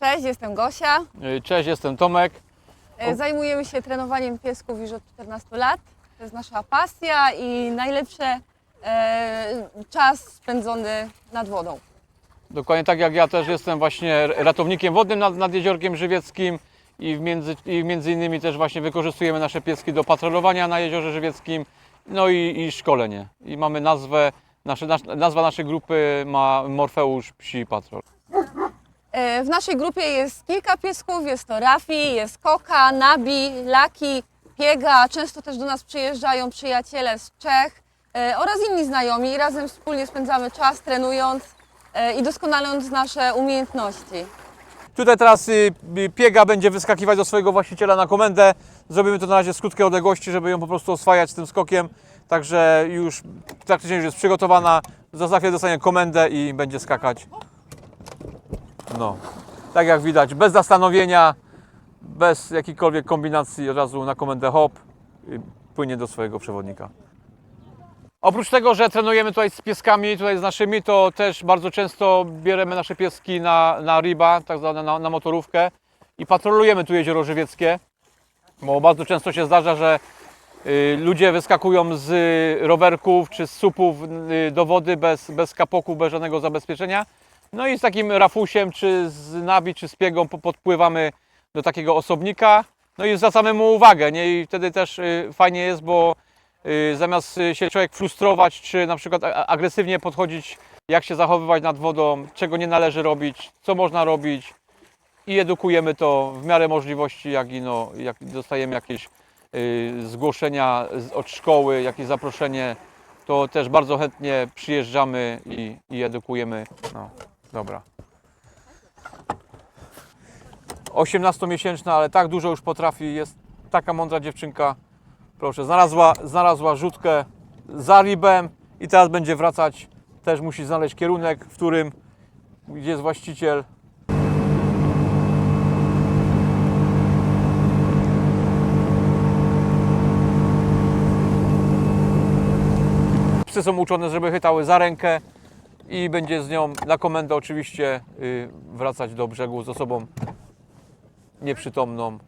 Cześć, jestem Gosia. Y, Cześć, jestem Tomek. E, Zajmujemy się trenowaniem piesków już od 14 lat. To jest nasza pasja i najlepszy e, czas spędzony nad wodą. Dokładnie tak jak ja też jestem właśnie ratownikiem wodnym nad, nad Jeziorkiem Żywieckim i, między, i między innymi też właśnie wykorzystujemy nasze pieski do patrolowania na Jeziorze Żywieckim, no i, i szkolenie. I mamy nazwę, nasze, nas, nazwa naszej grupy ma Morfeusz Psi Patrol. E, W naszej grupie jest kilka piesków. Jest to Rafi, jest Koka, Nabi, Laki, Piega. Często też do nas przyjeżdżają przyjaciele z Czech e, oraz inni znajomi. Razem wspólnie spędzamy czas trenując e, i doskonaląc nasze umiejętności. Tutaj teraz y, y, piega będzie wyskakiwać do swojego właściciela na komendę. Zrobimy to na razie z krótkiej odległości, żeby ją po prostu oswajać tym skokiem. Także już praktycznie już jest przygotowana. Za chwilę dostanie komendę i będzie skakać. No, tak jak widać, bez zastanowienia, bez jakiejkolwiek kombinacji, od razu na komendę hop, płynie do swojego przewodnika. Oprócz tego, że trenujemy tutaj z pieskami, tutaj z naszymi, to też bardzo często bierzemy nasze pieski na, na riba, tak zwane na, na motorówkę i patrolujemy tu jezioro żywieckie, bo bardzo często się zdarza, że y, ludzie wyskakują z rowerków czy z supów y, do wody bez, bez kapoków, bez żadnego zabezpieczenia. No i z takim rafusiem, czy z nabi, czy z piegą po- podpływamy do takiego osobnika, no i zwracamy mu uwagę, nie? I wtedy też y, fajnie jest, bo y, zamiast y, się człowiek frustrować, czy na przykład agresywnie podchodzić, jak się zachowywać nad wodą, czego nie należy robić, co można robić i edukujemy to w miarę możliwości, jak i no, jak dostajemy jakieś zgłoszenia od szkoły, jakieś zaproszenie, to też bardzo chętnie przyjeżdżamy i, i edukujemy. No, dobra. 18-miesięczna, ale tak dużo już potrafi, jest taka mądra dziewczynka. Proszę, znalazła, znalazła rzutkę za ribem i teraz będzie wracać. Też musi znaleźć kierunek, w którym jest właściciel. Psy są uczone, żeby chytały za rękę i będzie z nią na komendę oczywiście y, wracać do brzegu z osobą nieprzytomną